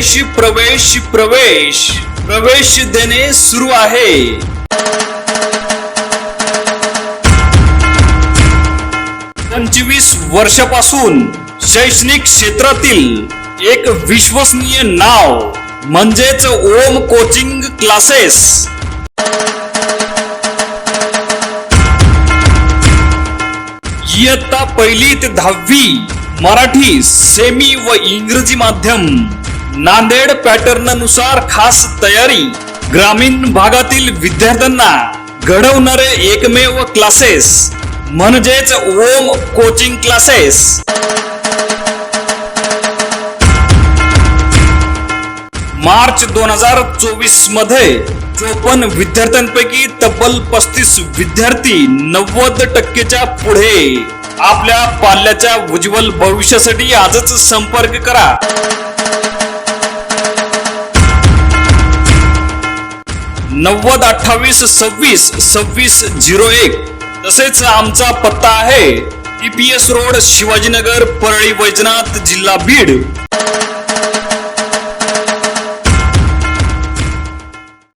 प्रवेश प्रवेश प्रवेश. प्रवेश देणे सुरू आहे. पंचवीस वर्षापासून शैक्षणिक क्षेत्रातील एक विश्वसनीय नाव म्हणजेच ओम कोचिंग क्लासेस. इयत्ता पहिली ते दहावी मराठी सेमी व इंग्रजी माध्यम. नांदेड पॅटर्ननुसार खास तयारी ग्रामीण भागातील विद्यार्थ्यांना घडवणारे एकमेव क्लासेस म्हणजेच ओम कोचिंग क्लासेस मार्च दोन हजार चोवीसमध्ये चोपन्न विद्यार्थ्यांपैकी तब्बल पस्तीस विद्यार्थी नव्वद टक्केच्या पुढे आपल्या पाल्याच्या उज्ज्वल भविष्यासाठी आजच संपर्क करा. नव्वद अठ्ठावीस सव्वीस सव्वीस झिरो एक. तसेच आमचा पत्ता आहे ती P S road Shivajinagar Parli Vaijnath जिल्हा बीड.